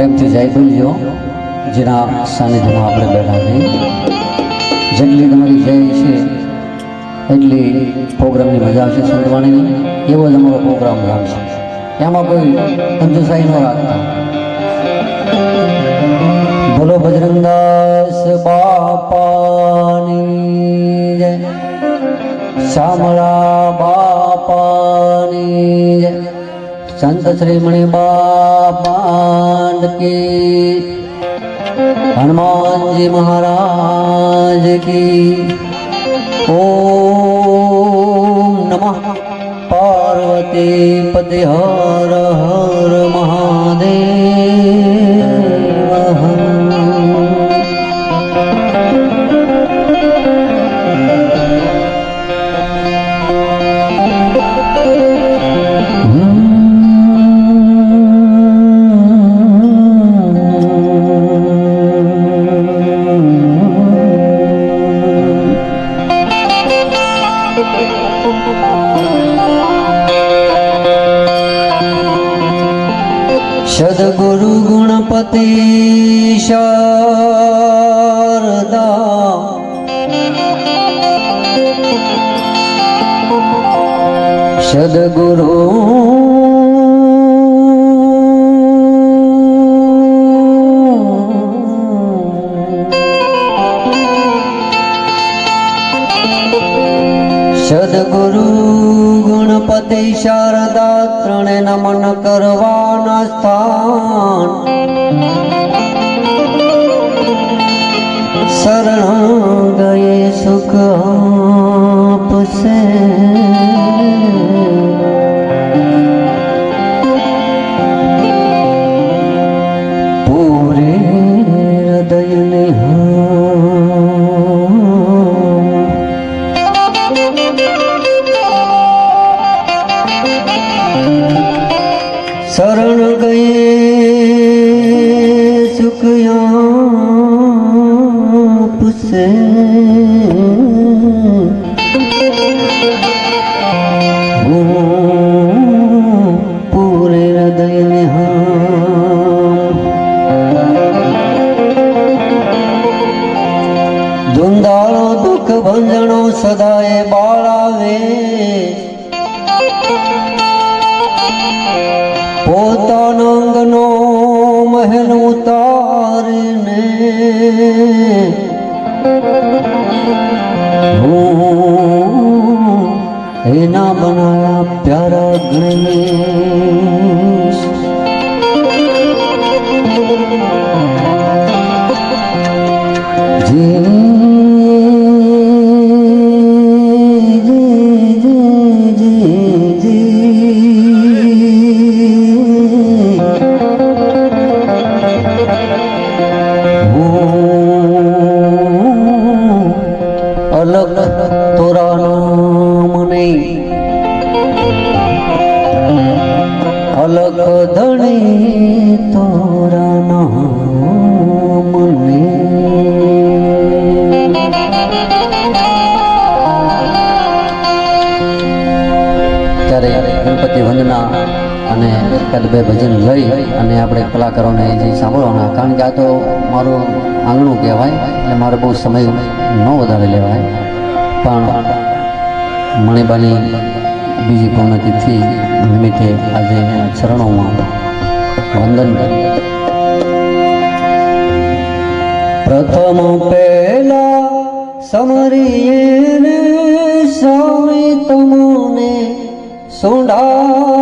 પ્રેમથી જય બોલજો જેના સાનિધ્યમાં આપણે બેઠા છીએ. જેટલી તમારી જય છે, એટલી પ્રોગ્રામની મજા આવશે સંતવાણીની. એવો જ અમારો પ્રોગ્રામ આવશે એમાં કોઈ કંજુસાઈ ન રાખતા. બોલો બજરંગદાસ બાપાની જય. શામળા બાપાની જય. સંત શ્રી મણિ બાપા કી. હનુમાનજી મહારાજ કી. ઓમ નમઃ પાર્વતી પતિ હર હર. સદગુરુ ગુણપતિ શારદા ત્રણે નમન કરવાના સ્થાન. શરણ ગયે સુખ આપશે. ધુંધાળો દુઃખ ભંજણો સદાય બાળાવે પોતાનો અંગનો મહેલ ઉતારીને હું એના બનાયા પ્યારા ગણેશ બે ભજન લઈ અને આપણે કલાકારોને જે સાંભળવાના, કારણ કે આ તો મારું આંગણું કહેવાય, એટલે મારે બહુ સમય ન વધારે લેવાય. પણ મણિબાની બીજી પૂર્ણતિથિ નિમિત્તે આજે ચરણોમાં વંદન પ્રથમ પહેલા સમરીએ સ્વામી તમને સુંડાળા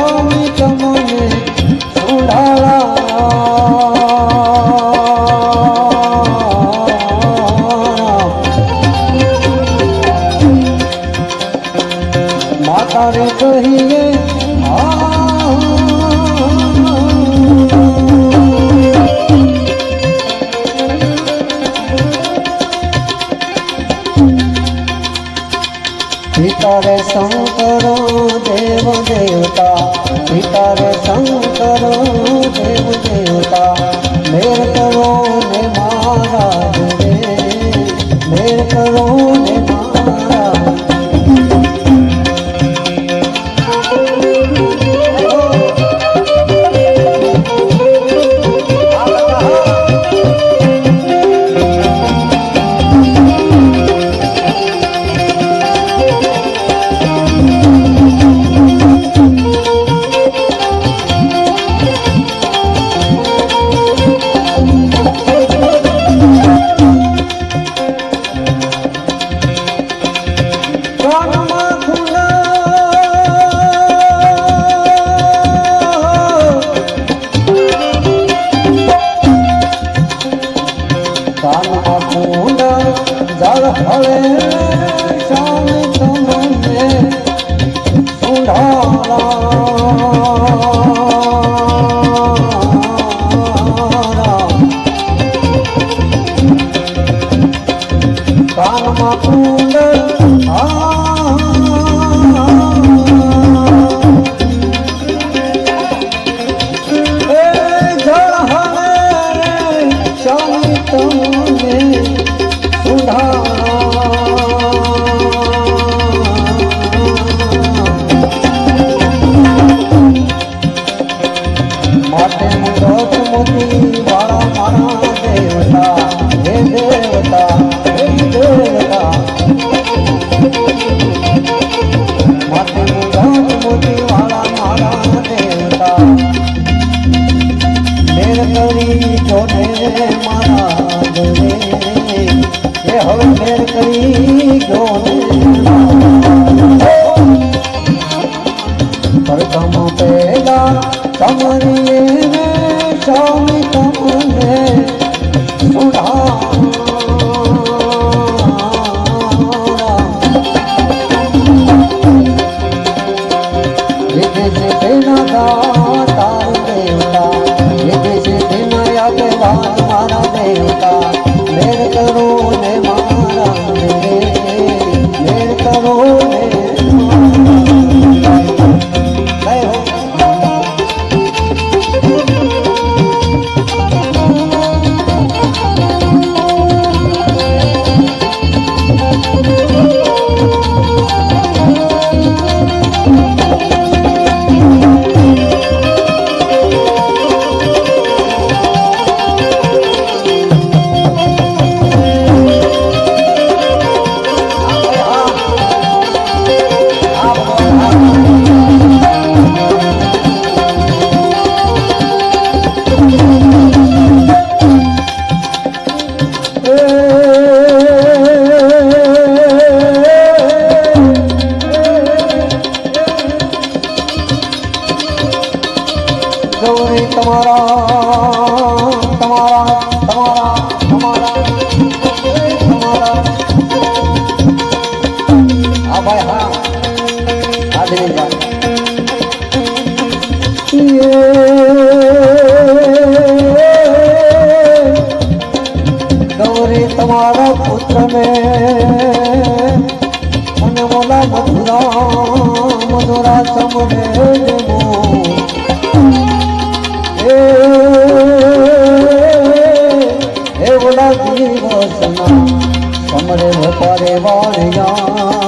Oh, তারা તમારા પુત્રને અને મોલા મથુરા મધુરા સમરે એ ઓલા દિવસના સમરે વપારે વાણિયા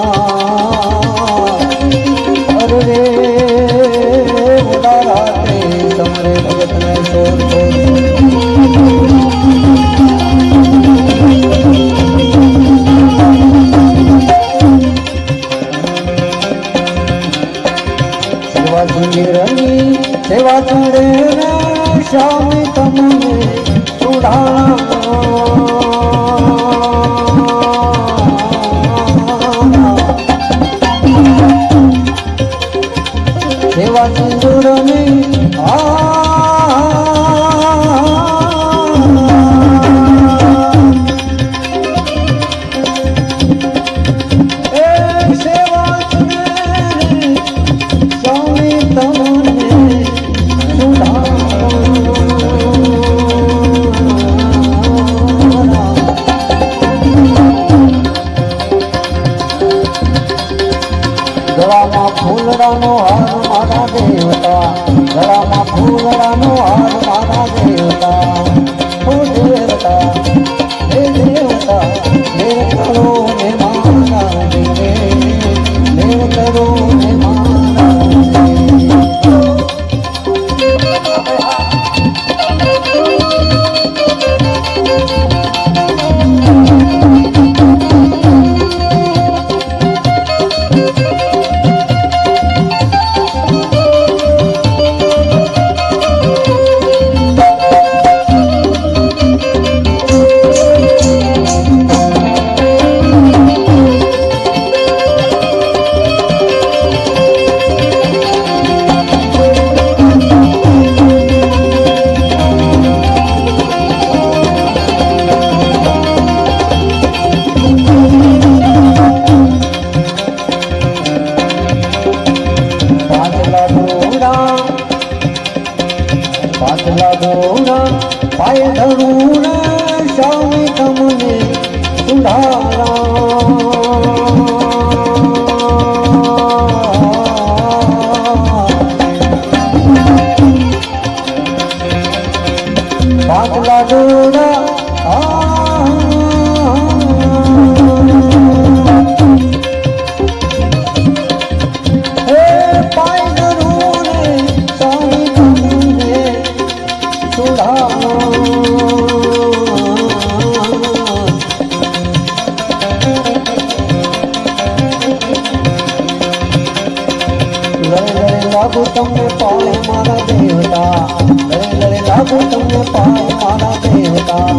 લાગુ તમને પાય મારા દેવતા લડે લડે લાગુ તમને પાય મારા દેવતા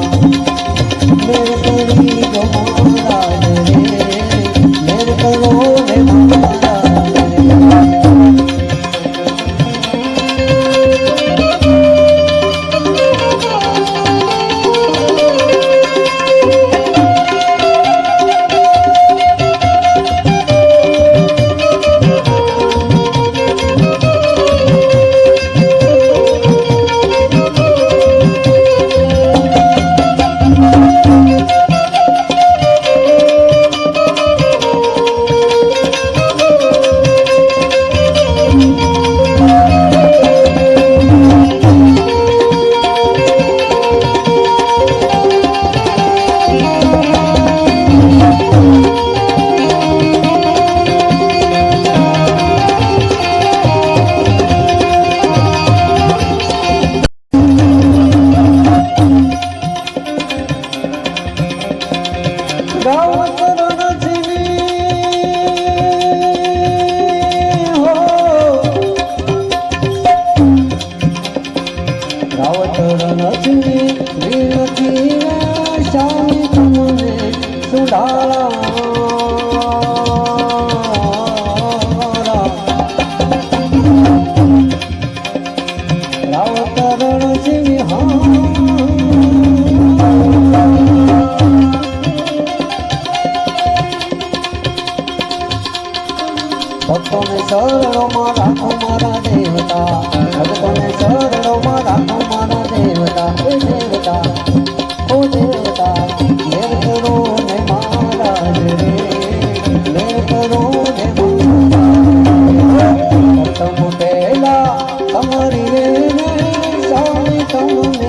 સ્વામી સ્વામી